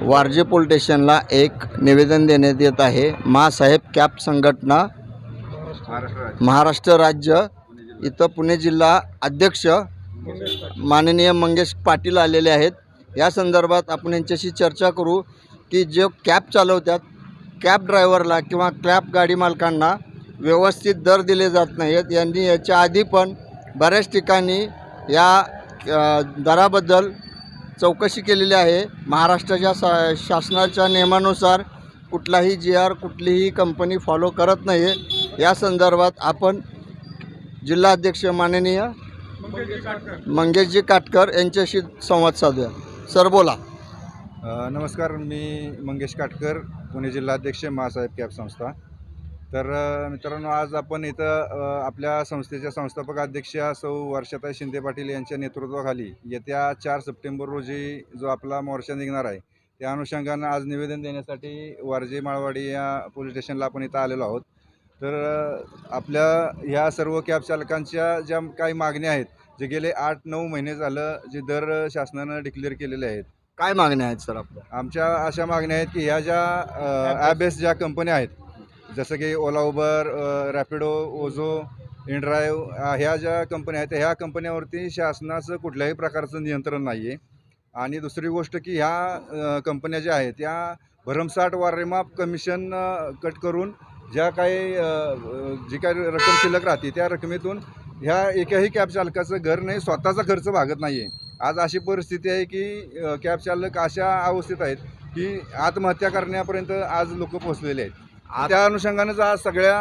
Warje pole स्टेशनला एक निवेदन देण्यात येत आहे. मासाहेब कॅप संघटना महाराष्ट्र राज्य इथं पुणे जिल्हा अध्यक्ष माननीय मंगेश पाटील आलेले आहेत. या संदर्भात आपण यांच्याशी चर्चा करू की जे कॅब चालवतात कॅब ड्रायव्हरला किंवा कॅब गाडी मालकांना व्यवस्थित दर दिले जात नाहीत. यांनी याच्या आधी पण बऱ्याच ठिकाणी या दराबद्दल चौकशी केलेली आहे. महाराष्ट्राच्या सा शासनाच्या नियमानुसार कुठलाही जी आर कुठलीही कंपनी फॉलो करत नाही आहे या संदर्भात आपण जिल्हाध्यक्ष माननीय मंगेशजी काटकर यांच्याशी संवाद साधूया. सर बोला. नमस्कार मी मंगेश काटकर पुणे जिल्हाध्यक्ष महासाहेब कॅब संस्था. तर मित्रांनो आज आपण इथं आपल्या संस्थेच्या संस्थापक अध्यक्षा सौ वर्षाताई शिंदे पाटील यांच्या नेतृत्वाखाली येत्या चार सप्टेंबर रोजी जो आपला मोर्चा निघणार आहे त्या अनुषंगानं आज निवेदन देण्यासाठी वारजे माळवाडी या पोलीस स्टेशनला आपण इथं आलेलो आहोत. तर आपल्या ह्या सर्व कॅब चालकांच्या ज्या काही मागण्या आहेत जे गेले आठ नऊ महिने झालं जे दर शासनानं डिक्लेअर केलेले आहेत. काय मागण्या आहेत सर आपल्या? आमच्या अशा मागण्या आहेत की ह्या ज्या ॲप बेस्ड ज्या कंपन्या आहेत जसं की ओला उबर रॅपिडो ओझो इनड्राईव्ह ह्या ज्या कंपन्या आहेत ह्या कंपन्यावरती शासनाचं कुठल्याही प्रकारचं नियंत्रण नाही आहे आणि दुसरी गोष्ट की ह्या कंपन्या ज्या आहेत त्या भरमसाठ वारेमाप कमिशन कट करून ज्या काही जी काही रक्कम शिल्लक राहते त्या रकमेतून ह्या एकाही कॅब चालकाचं घर नाही स्वतःचा खर्च भागत नाही आहे आज अशी परिस्थिती आहे की कॅब चालक अशा अवस्थेत आहेत की आत्महत्या करण्यापर्यंत आज लोक पोहोचलेले आहेत. त्या अनुषंगानेच आज सगळ्या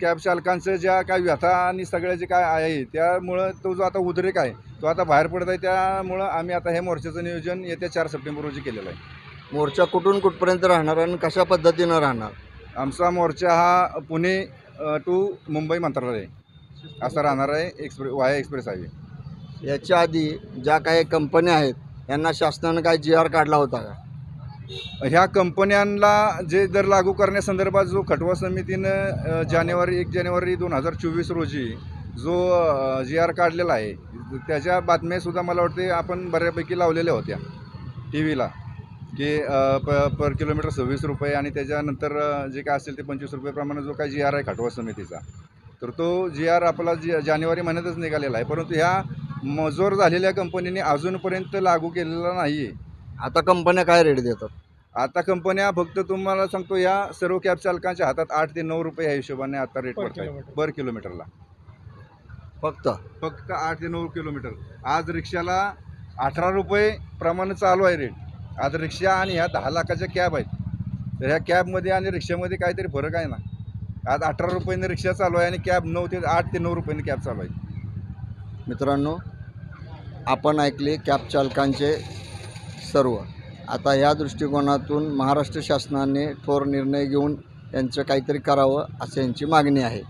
कॅब चालकांचं ज्या काय व्यथा आणि सगळ्या जे काय आहे त्यामुळं तो जो आता उद्रेक आहे तो आता बाहेर पडत आहे त्यामुळं आम्ही आता हे मोर्चाचं नियोजन येत्या चार सप्टेंबर रोजी केलेलं आहे. मोर्चा कुठून कुठपर्यंत राहणार आणि कशा पद्धतीनं राहणार? आमचा मोर्चा हा पुणे टू मुंबई मंत्रालय असा राहणार आहे एक्सप्रे वाया एक्सप्रेस हायवे. याच्या आधी ज्या काही कंपन्या आहेत यांना शासनानं काय जी आर काढला होता का? ह्या कंपन्यांना जे दर लागू करण्यासंदर्भात जो खटवा समितीनं जानेवारी एक जानेवारी दोन हजार चोवीस रोजी जो जी आर काढलेला आहे त्याच्या बातम्यासुद्धा मला वाटते आपण बऱ्यापैकी लावलेल्या होत्या टी व्हीला की प पर किलोमीटर सव्वीस रुपये आणि त्याच्यानंतर जे काय असेल ते पंचवीस रुपयेप्रमाणे जो काय जी आर आहे खटवा समितीचा. तर तो जी आर आपला जी जानेवारी महिन्यातच निघालेला आहे परंतु ह्या मजूर झालेल्या कंपनीने अजूनपर्यंत लागू केलेला नाही आहे आता कंपन्या काय रेट देतात? आता कंपन्या फक्त तुम्हाला सांगतो या सर्व कॅब चालकांच्या हातात आठ ते नऊ रुपये ह्या हिशोबाने आता रेट पडत आहे. पर किलोमीटरला फक्त? फक्त आठ ते नऊ किलोमीटर आज रिक्षाला अठरा रुपये प्रमाणे चालू आहे रेट आज रिक्षा आणि ह्या दहा लाखाच्या कॅब आहेत. तर ह्या कॅबमध्ये आणि रिक्षामध्ये काहीतरी फरक आहे ना. आज अठरा रुपयाने रिक्षा चालू आहे आणि कॅब नऊ ते आठ ते नऊ रुपयाने कॅब चालू आहे. मित्रांनो आपण ऐकले कॅब चालकांचे सर्व. आता या दृष्टिकोनातून महाराष्ट्र शासनाने थोर निर्णय घेऊन यांचं काहीतरी करावं असं यांची मागणी आहे.